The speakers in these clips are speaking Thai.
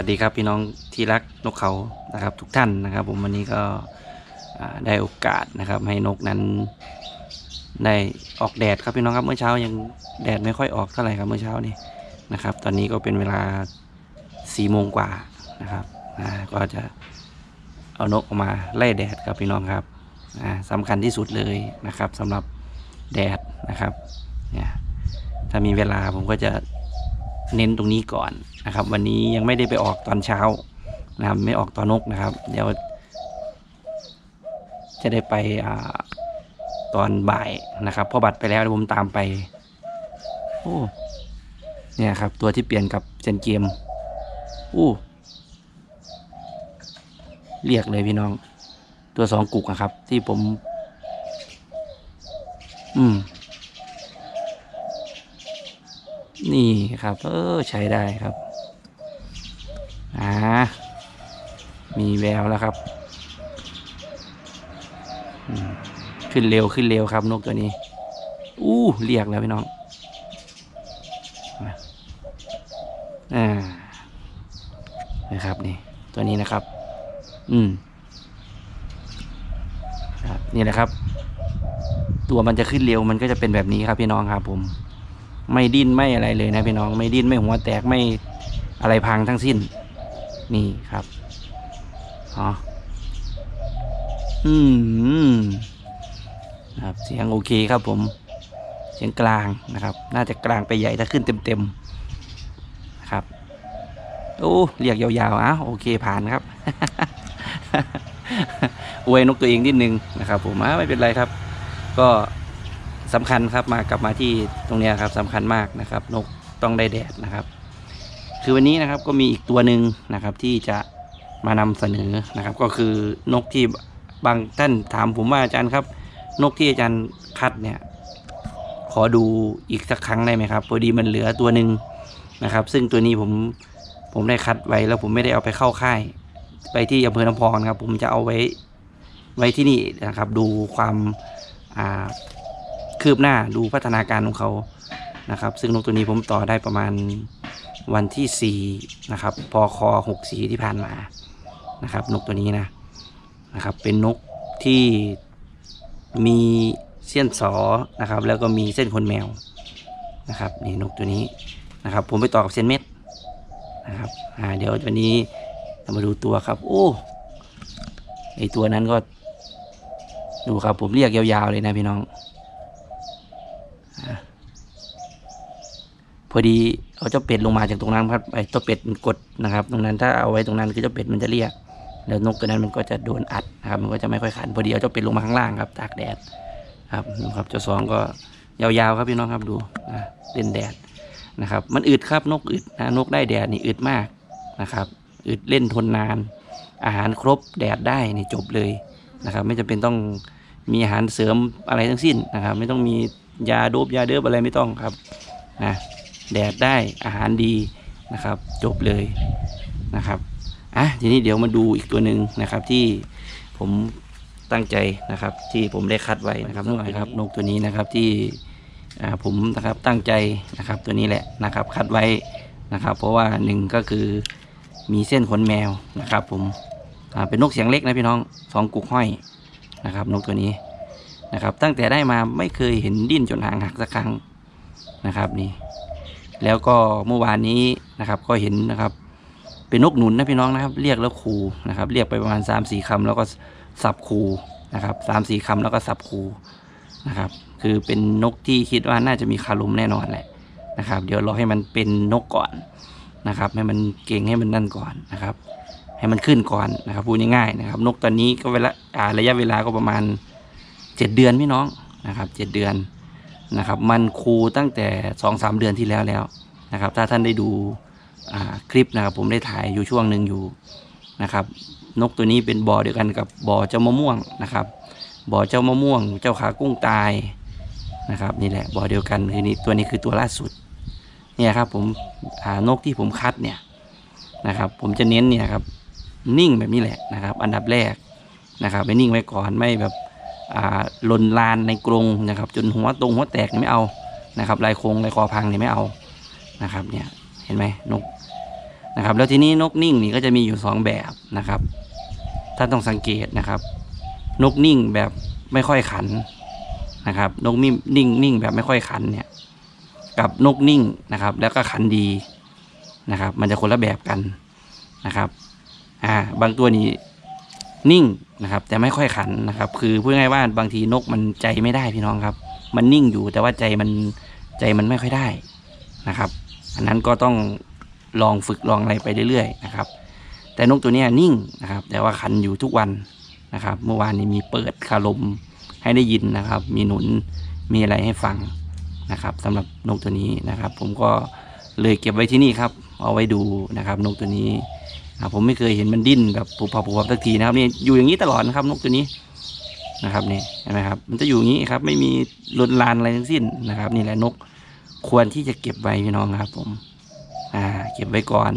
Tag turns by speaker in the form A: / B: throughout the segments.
A: สวัสดีครับพี่น้องที่รักนกเขานะครับ ทุกท่านนะครับ ผมวันนี้ก็ได้โอกาสนะครับ ให้นกนั้นได้ออกแดดครับพี่น้องครับเมื่อเช้ายังแดดไม่ค่อยออกเท่าไหร่ครับเมื่อเช้านี้นะครับ ตอนนี้ก็เป็นเวลาสี่โมงกว่านะครับก็จะเอานกออกมาไล่แดดครับพี่น้องครับอ่าสำคัญที่สุดเลยนะครับสำหรับแดดนะครับเนี่ยถ้ามีเวลาผมก็จะ เน้นตรงนี้ก่อนนะครับ วันนี้ยังไม่ได้ไปออกตอนเช้านะครับ ไม่ออกตอนนกนะครับ เดี๋ยว จะได้ไปอ่าตอนบ่ายนะครับพอบัตรไปแล้วเดี๋ยวผมตามไป โอ้เนี่ยครับ ตัวที่เปลี่ยนกับเซนเกมอู้เรียกเลยพี่น้อง ตัวสองกุกนะครับ ที่ผม อืม นี่ครับ เออใช้ได้ครับ อ่า มีแววแล้วครับ ขึ้นเร็วขึ้นเร็วครับนกตัวนี้ อู้เรียกแล้วพี่น้องมาอ่า นะครับนี่ ตัวนี้นะครับ อืมครับนี่แหละครับ ตัวมันจะขึ้นเร็วมันก็จะเป็นแบบนี้ครับพี่น้องครับผม ไม่ดิ้นไม่อะไรเลยนะพี่น้องไม่ดิ้นไม่หัวแตกไม่อะไรพังทั้งสิ้น นี่ครับอ๋ออืมครับเสียงโอเคครับผม เสียงกลางนะครับ น่าจะกลางไปใหญ่ถ้าขึ้นเต็มๆนะครับโอ้เรียกยาวๆอะโอเคผ่านครับอวยนกตัวเองนิดนึงนะครับ ผมอะไม่เป็นไรครับ ก็ สำคัญครับมากลับมาที่ตรงนี้ครับสำคัญมากนะครับ นกต้องได้แดดนะครับ คือวันนี้นะครับก็มีอีกตัวหนึ่งนะครับที่จะมานำเสนอนะครับ ก็คือนกที่บางท่านถามผมว่าอาจารย์ครับ นกที่อาจารย์คัดเนี่ย ขอดูอีกสักครั้งได้ไหมครับพอดีมันเหลือตัวหนึ่งนะครับ ซึ่งตัวนี้ผมผมได้คัดไว้แล้วผมไม่ได้เอาไปเข้าค่าย ไปที่อำเภอน้ำพองครับ ผมจะเอาไว้ไว้ที่นี่นะครับ ดูความอ่า คืบหน้าดูพัฒนาการของเขานะครับ ซึ่งนกตัวนี้ผมต่อได้ประมาณวันที่4นะครับพอคอ64ที่ผ่านมานะครับ นกตัวนี้นะนะครับ เป็นนกที่มีเส้นสอนะครับ แล้วก็มีเส้นขนแมวนะครับนี่นกตัวนี้นะครับ ผมไปต่อกับเส้นเม็ดนะครับอ่าเดี๋ยววันนี้เรามาดูตัวครับ โอ้ไอตัวนั้นก็ ดูครับผมเรียกยาวๆเลยนะพี่น้อง พอดีเอาเจ้าเป็ดลงมาจากตรงนั้นครับไอ้เจ้าเป็ดมันกดนะครับ ตรงนั้นถ้าเอาไว้ตรงนั้นคือเจ้าเป็ดมันจะเรียกแล้วนกตัวนั้นมันก็จะโดนอัดนะครับ มันก็จะไม่ค่อยขันพอดีเอาเจ้าเป็ดลงมาข้างล่างครับตากแดดครับดูครับเจ้าสองก็ยาวๆครับพี่น้องครับดูนะเล่นแดดนะครับ มันอึดครับนกอึดนะนกได้แดดนี่อึดมากนะครับอึดเล่นทนนาน อาหารครบแดดได้นี่จบเลยนะครับ ไม่จำเป็นต้องมีอาหารเสริมอะไรทั้งสิ้นนะครับ ไม่ต้องมียาโดบยาเดิบอะไรไม่ต้องครับนะ แดดได้อาหารดีนะครับ จบเลยนะครับอะทีนี้เดี๋ยวมาดูอีกตัวหนึ่งนะครับที่ผมตั้งใจนะครับ ที่ผมได้คัดไว้นะครับนกนะครับนกตัวนี้นะครับที่อ่าผมนะครับตั้งใจนะครับตัวนี้แหละนะครับ คัดไว้นะครับ เพราะว่าหนึ่งก็คือมีเส้นขนแมวนะครับ ผมอ่าเป็นนกเสียงเล็กนะพี่น้องสองกุกห้อยนะครับ นกตัวนี้นะครับ ตั้งแต่ได้มาไม่เคยเห็นดิ้นจนหางหักสักครั้งนะครับนี่ แล้วก็เมื่อวานนี้นะครับ ก็เห็นนะครับ เป็นนกหนุนนะพี่น้องนะครับ เรียกแล้วคูนะครับ เรียกไปประมาณ3ามสี่คำแล้วก็สับคูนะครับสามสี่คำแล้วก็สับคูนะครับ คือเป็นนกที่คิดว่าน่าจะมีคารมแน่นอนแหละนะครับ เดี๋ยวรอให้มันเป็นนกก่อนนะครับ ให้มันเก่งให้มันนั่นก่อนนะครับ ให้มันขึ้นก่อนนะครับพูดง่ายๆนะครับ นกตอนนี้ก็เวลาอ่าระยะเวลาก็ประมาณเจ็ดเดือนพี่น้องนะครับเจ็ดเดือน นะครับ มันคูตั้งแต่สองสามเดือนที่แล้วแล้วนะครับ ถ้าท่านได้ดูคลิปนะครับผมได้ถ่ายอยู่ช่วงหนึ่งอยู่นะครับ นกตัวนี้เป็นบ่อเดียวกันกับบ่อเจ้ามะม่วงนะครับ บ่อเจ้ามะม่วง เจ้าขากุ้งตายนะครับนี่แหละบ่อเดียวกันคือนี่ตัวนี้คือตัวล่าสุดเนี่ยครับผมนกที่ผมคัดเนี่ยนะครับ ผมจะเน้นเนี่ยครับนิ่งแบบนี้แหละนะครับ อันดับแรกนะครับไปนิ่งไว้ก่อนไม่แบบ อ่นลานในกรงนะครับ จนหัวตรงหัวแตกไม่เอานะครับลายโครงลายคอพังนี่ไม่เอานะครับเนี่ยเห็นไหมนกนะครับ แล้วทีนี้นกนิ่งนี่ก็จะมีอยู่สองแบบนะครับท่านต้องสังเกตนะครับ นกนิ่งแบบไม่ค่อยขันนะครับ นกนิ่งนิ่งนิ่งแบบไม่ค่อยขันเนี่ยกับนกนิ่งนะครับ แล้วก็ขันดีนะครับ มันจะคนละแบบกันนะครับอ่าบางตัวนี้ นิ่งนะครับ แต่ไม่ค่อยขันนะครับ คือพูดง่ายว่าบางทีนกมันใจไม่ได้พี่น้องครับ มันนิ่งอยู่แต่ว่าใจมันใจมันไม่ค่อยได้นะครับ อันนั้นก็ต้องลองฝึกลองอะไรไปเรื่อยๆนะครับ แต่นกตัวนี้นิ่งนะครับ แต่ว่าขันอยู่ทุกวันนะครับ เมื่อวานนี้มีเปิดคารมให้ได้ยินนะครับ มีหนุนมีอะไรให้ฟังนะครับสำหรับนกตัวนี้นะครับ ผมก็เลยเก็บไว้ที่นี่ครับ เอาไว้ดูนะครับ นกตัวนี้ ผมไม่เคยเห็นมันดิ้นแบบปุบปับปุบปับสักทีนะครับนี่อยู่อย่างนี้ตลอดนะครับนกตัวนี้นะครับนี่เห็นไหมครับ มันจะอยู่อย่างนี้ครับ ไม่มีลนลานอะไรทั้งสิ้นนะครับ นี่แหละนกควรที่จะเก็บไว้พี่น้องครับ ผม อ่า เก็บไว้ก่อน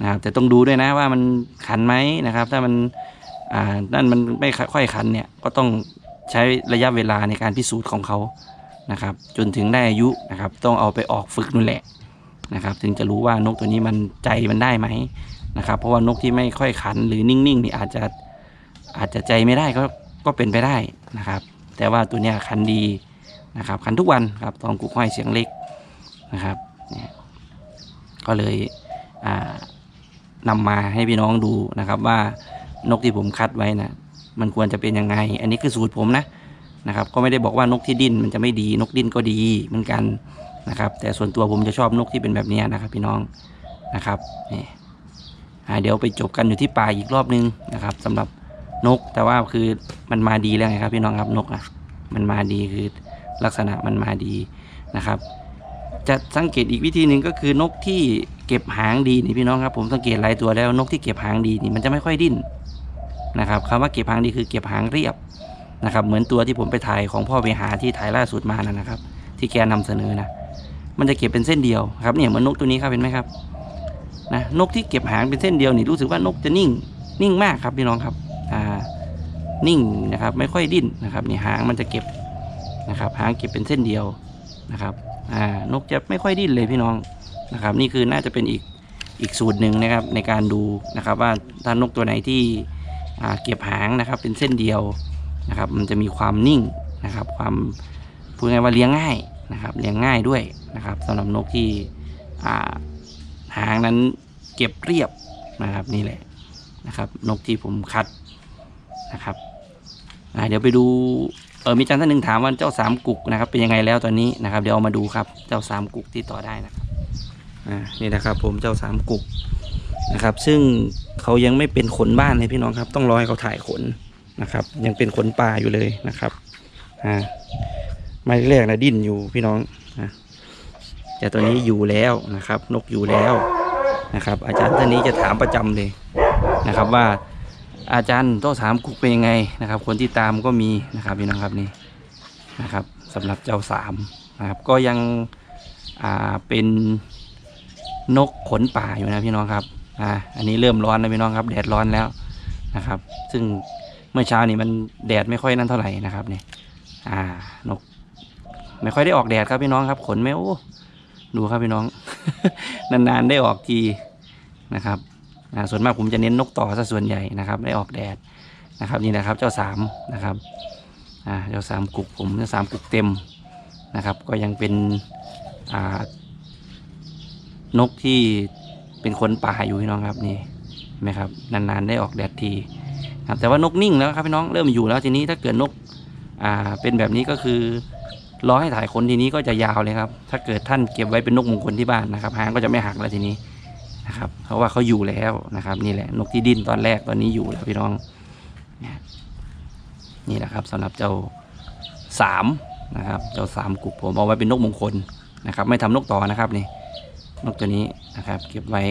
A: นะครับ แต่ต้องดูด้วยนะว่ามันขันไหมนะครับ ถ้ามัน อ่านั่นมันไม่ค่อยขันเนี่ย ก็ต้องใช้ระยะเวลาในการพิสูจน์ของเขานะครับ จนถึงได้อายุนะครับ ต้องเอาไปออกฝึกนู่นแหละนะครับ ถึงจะรู้ว่านกตัวนี้มันใจมันได้ไหม นะครับ เพราะว่านกที่ไม่ค่อยขันหรือนิ่งๆนี่อาจจะอาจจะใจไม่ได้ก็ก็เป็นไปได้นะครับ แต่ว่าตัวเนี้ยขันดีนะครับ ขันทุกวันครับตองกุกห้อยเสียงเล็กนะครับเนี่ยก็เลยอ่านำมาให้พี่น้องดูนะครับ ว่านกที่ผมคัดไว้นะมันควรจะเป็นยังไง อันนี้คือสูตรผมนะนะครับ ก็ไม่ได้บอกว่านกที่ดิ้นมันจะไม่ดี นกดิ้นก็ดีเหมือนกันนะครับ แต่ส่วนตัวผมจะชอบนกที่เป็นแบบนี้นะครับ พี่น้องนะครับนี่ เดี๋ยวไปจบกันอยู่ที่ป่าอีกรอบนึงนะครับสำหรับนกแต่ว่าคือมันมาดีแล้วไงครับพี่น้องครับนกนะมันมาดีคือลักษณะมันมาดีนะครับ จะสังเกตอีกวิธีหนึ่งก็คือนกที่เก็บหางดีนี่พี่น้องครับ ผมสังเกตหลายตัวแล้วนกที่เก็บหางดีนี่มันจะไม่ค่อยดิ้นนะครับคำว่าเก็บหางดีคือเก็บหางเรียบนะครับ เหมือนตัวที่ผมไปถ่ายของพ่อไปหาที่ถ่ายล่าสุดมานั่นนะครับ ที่แกนำเสนอนะมันจะเก็บเป็นเส้นเดียวครับเนี่ยเหมือนนกตัวนี้ครับเห็นไหมครับ นะนกที่เก็บหางเป็นเส้นเดียวนี่รู้สึกว่านกจะนิ่งนิ่งมากครับพี่น้องครับอ่านิ่งนะครับไม่ค่อยดิ้นนะครับนี่หางมันจะเก็บนะครับ หางเก็บเป็นเส้นเดียวนะครับอ่านกจะไม่ค่อยดิ้นเลยพี่น้องนะครับ นี่คือน่าจะเป็นอีกอีกสูตรหนึ่งนะครับในการดูนะครับว่าถ้านกตัวไหนที่อ่าเก็บหางนะครับเป็นเส้นเดียวนะครับ มันจะมีความนิ่งนะครับ ความพูดง่ายว่าเลี้ยงง่ายนะครับ เลี้ยงง่ายด้วยนะครับสำหรับนกที่อ่า หางนั้นเก็บเรียบนะครับนี่แหละนะครับ นกที่ผมคัดนะครับอ่าเดี๋ยวไปดูเออมีจันท่านหนึ่งถามว่าเจ้าสามกุกนะครับ เป็นยังไงแล้วตอนนี้นะครับ เดี๋ยวเอามาดูครับเจ้าสามกุกที่ต่อได้นะครับอ่านี่นะครับผมเจ้าสามกุกนะครับ ซึ่งเขายังไม่เป็นขนบ้านเลยพี่น้องครับ ต้องรอให้เขาถ่ายขนนะครับ ยังเป็นขนป่าอยู่เลยนะครับอ่าไม่แรกนะดิ้นอยู่พี่น้องนะ แต่ตัวนี้อยู่แล้วนะครับ นกอยู่แล้วนะครับ อาจารย์ท่านนี้จะถามประจำเลยนะครับว่าอาจารย์โต๊ะสามกุกเป็นยังไงนะครับ คนที่ตามก็มีนะครับพี่น้องครับนี่นะครับสำหรับเจ้าสามนะครับ ก็ยังอ่าเป็นนกขนป่าอยู่นะพี่น้องครับอ่าอันนี้เริ่มร้อนแล้วพี่น้องครับ แดดร้อนแล้วนะครับ ซึ่งเมื่อเช้านี้มันแดดไม่ค่อยนั่นเท่าไหร่นะครับนี่อ่านก ไม่ค่อยได้ออกแดดครับพี่น้องครับ ขนไม่โอ้ ดูครับพี่น้อง นานๆได้ออกทีนะครับอ่าส่วนมากผมจะเน้นนกต่อซะส่วนใหญ่นะครับ ได้ออกแดดนะครับนี่นะครับ เจ้าสามนะครับอ่าเจ้าสามกุกผมเจ้าสามกุกเต็มนะครับ ก็ยังเป็นอ่านกที่เป็นคนป่าอยู่พี่น้องครับนี่เห็นไหมครับนานๆได้ออกแดดทีครับแต่ว่านกนิ่งแล้วครับพี่น้องเริ่มอยู่แล้วทีนี้ถ้าเกิดนกอ่าเป็นแบบนี้ก็คือ รอให้ถ่ายขนทีนี้ก็จะยาวเลยครับ ถ้าเกิดท่านเก็บไว้เป็นนกมงคลที่บ้านนะครับหางก็จะไม่หักแล้วทีนี้นะครับ เพราะว่าเขาอยู่แล้วนะครับ นี่แหละ นกที่ดิ้นตอนแรกตอนนี้อยู่แล้วพี่น้อง นี่ยนี่แหละครับสำหรับเจ้าสามนะครับ เจ้าสามกุกผมเอาไว้เป็นนกมงคลนะครับ ไม่ทำนกต่อนะครับนี่ นกตัวนี้นะครับ เก็บไว้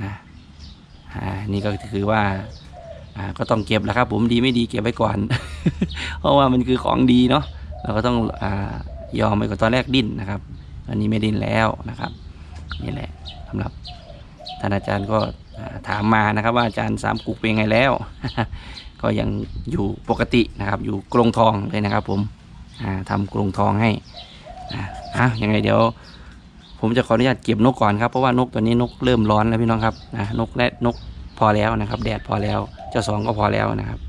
A: อ่านี่ก็คือว่าอ่าก็ต้องเก็บแหล้วครับ ผมดีไม่ดีเก็บไว้ก่อน เพราะว่ามันคือของดีเนาะ เราก็ต้องอยอมไปก่อนตอนแรกดิ้นนะครับตอนนี้ไม่ดิ้นแล้วนะครับนี่แหละสำหรับท่านอาจารย์ก็ถามมานะครับ ว่าอาจารย์สามกุกเป็นไงแล้ว ก็ยังอยู่ปกตินะครับ อยู่กรงทองเลยนะครับ ผมอ่าทำกรงทองให้อ่าอะยังไงเดี๋ยวผมจะขออนุญาตเก็บนกก่อนครับเพราะว่านกตัวนี้นกเริ่มร้อนแล้วพี่น้องครับนะนกและนกพอแล้วนะครับ แดดพอแล้ว เจ้าสองก็พอแล้วนะครับ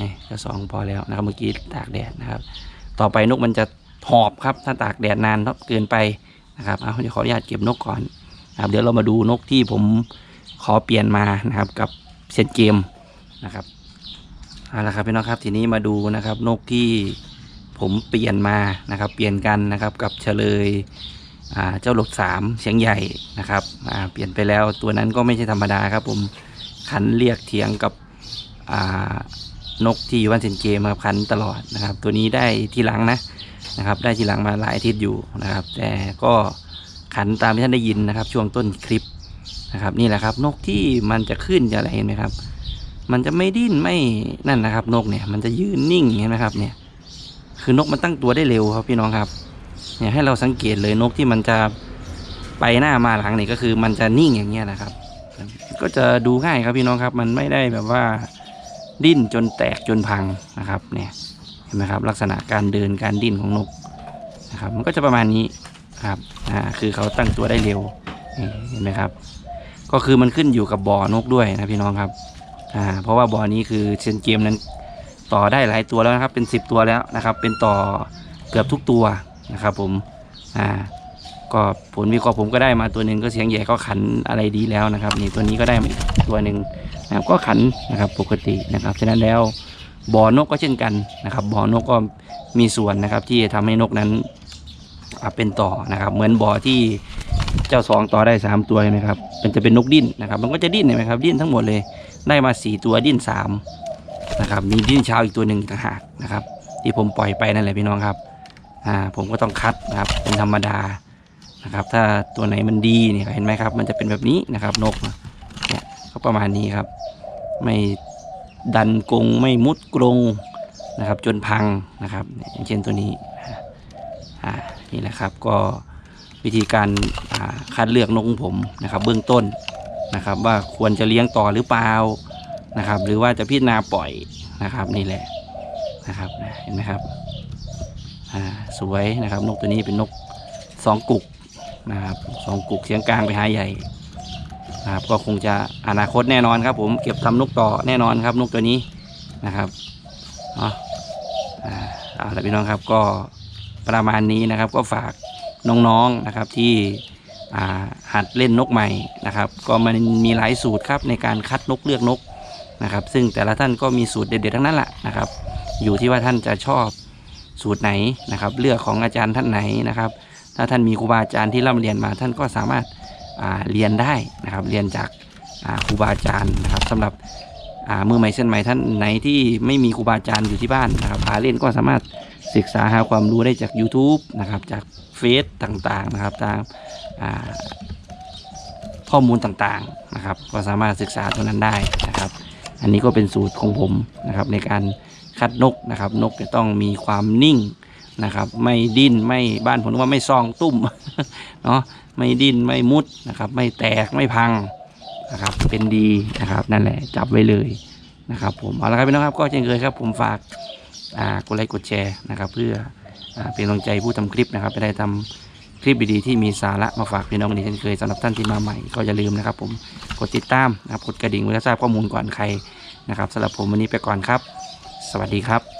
A: นี่เจ้าสองพอแล้วนะครับเมื่อกี้ตากแดดนะครับ ต่อไปนกมันจะหอบครับถ้าตากแดดนานเกินไปนะครับเอาจะขออนุญาตเก็บนกก่อนนะครับเดี๋ยวเรามาดูนกที่ผมขอเปลี่ยนมานะครับกับเซนเกมนะครับเอาละครับพี่น้องครับทีนี้มาดูนะครับนกที่ผมเปลี่ยนมานะครับเปลี่ยนกันนะครับกับเฉลยเจ้าหลดสามเสียงใหญ่นะครับเปลี่ยนไปแล้วตัวนั้นก็ไม่ใช่ธรรมดาครับผมขันเรียกเถียงกับ นกที่อยู่บ้านเซนเกมครับขันตลอดนะครับ ตัวนี้ได้ทีหลังนะนะครับ ได้ทีหลังมาหลายอาทิตย์อยู่นะครับ แต่ก็ขันตามที่ท่านได้ยินนะครับ ช่วงต้นคลิปนะครับ นี่แหละครับ นกที่มันจะขึ้นจะอะไรเห็นไหมครับ มันจะไม่ดิ้นไม่นั่นนะครับ นกเนี่ย มันจะยืนนิ่งเห็นไหมครับ เนี่ย คือนกมันตั้งตัวได้เร็วครับพี่น้องครับ เนี่ยให้เราสังเกตเลยนกที่มันจะไปหน้ามาหลังนี่ก็คือมันจะนิ่งอย่างเงี้ยนะครับ ก็จะดูง่ายครับพี่น้องครับ มันไม่ได้แบบว่า ดิ้นจนแตกจนพังนะครับเนี่ยเห็นไหมครับลักษณะการเดินการดิ้นของนกนะครับมันก็จะประมาณนี้ครับอ่าคือเขาตั้งตัวได้เร็วเห็นไหมครับ ก็คือมันขึ้นอยู่กับบ่อนกด้วยนะพี่น้องครับอ่าเพราะว่าบ่อนี้คือเชนเกมนั้นต่อได้หลายตัวแล้วนะครับเป็น 10 ตัวแล้วนะครับ เป็นต่อเกือบทุกตัวนะครับ ผมอ่าก็ผลวิเคราะห์ผมก็ได้มาตัวหนึ่งก็เสียงใหญ่ก็ขันอะไรดีแล้วนะครับนี่ตัวนี้ก็ได้มาอีกตัวหนึ่ง นะครับก็ขันนะครับปกตินะครับฉะนั้นแล้วบ่อนกก็เช่นกันนะครับบ่อนกก็มีส่วนนะครับที่จะทำให้นกนั้นเป็นต่อนะครับ เหมือนบ่อที่เจ้าสองต่อได้สามตัวเห็นไหมครับมันจะเป็นนกดิ้นนะครับมันก็จะดิ้นเห็นไหมครับดิ้นทั้งหมดเลยได้มาสี่ตัวดิ้นสามนะครับมีดิ้นเช้าอีกตัวหนึ่งต่างหากนะครับ ที่ผมปล่อยไปนั่นแหละพี่น้องครับอ่าผมก็ต้องคัดนะครับเป็นธรรมดานะครับ ถ้าตัวไหนมันดีเนี่ยเห็นไหมครับ มันจะเป็นแบบนี้นะครับนกเนี่ยก็ประมาณนี้ครับ ไม่ดันกรงไม่มุดกรงนะครับ จนพังนะครับอย่างเช่นตัวนี้อ่านี่แหละครับก็วิธีการคัดเลือกนกของผมนะครับ เบื้องต้นนะครับ ว่าควรจะเลี้ยงต่อหรือเปล่านะครับ หรือว่าจะพิจารณาปล่อยนะครับนี่แหละนะครับเห็นไหมครับอ่าสวยนะครับ นกตัวนี้เป็นนกสองกุกนะครับสองกุกเสียงกลางไปหาใหญ่ นะครับ ก็คงจะอนาคตแน่นอนครับ ผมเก็บทำนกต่อแน่นอนครับนกตัวนี้นะครับเนาะอ่าเอาละพี่น้องครับก็ประมาณนี้นะครับ ก็ฝากน้องๆนะครับที่หัดเล่นนกใหม่นะครับ ก็มันมีหลายสูตรครับในการคัดนกเลือกนกนะครับ ซึ่งแต่ละท่านก็มีสูตรเด็ดๆทั้งนั้นแหละนะครับ อยู่ที่ว่าท่านจะชอบสูตรไหนนะครับ เลือกของอาจารย์ท่านไหนนะครับ ถ้าท่านมีครูบาอาจารย์ที่ร่ำเรียนมาท่านก็สามารถ เรียนได้นะครับ เรียนจากครูบาอาจารย์นะครับสำหรับมือใหม่เส้นใหม่ท่านไหนที่ไม่มีครูบาอาจารย์อยู่ที่บ้านนะครับพาเล่นก็สามารถศึกษาหาความรู้ได้จาก YouTube นะครับ จากเฟซต่างๆนะครับตามข้อมูลต่างๆนะครับ ก็สามารถศึกษาตัวนั้นได้นะครับ อันนี้ก็เป็นสูตรของผมนะครับในการคัดนกนะครับ นกจะต้องมีความนิ่ง นะครับ ไม่ดิ้นไม่บ้านผมว่าไม่ซองตุ้มเนาะไม่ดิ้นไม่มุดนะครับ ไม่แตกไม่พังนะครับ เป็นดีนะครับ นั่นแหละจับไว้เลยนะครับ ผมเอาละครับพี่น้องครับก็เช่นเคยครับ ผมฝากกดไลค์กดแชร์นะครับ เพื่ออเป็นกำลังใจผู้ทำคลิปนะครับจะได้ทำคลิปดีๆที่มีสาระมาฝากพี่น้องกันอีเช่นเคยสำหรับท่านที่มาใหม่ก็อย่าลืมนะครับ ผมกดติดตามนะครับกดกระดิ่งเพื่อทราบข้อมูลก่อนใครนะครับสำหรับผมวันนี้ไปก่อนครับ สวัสดีครับ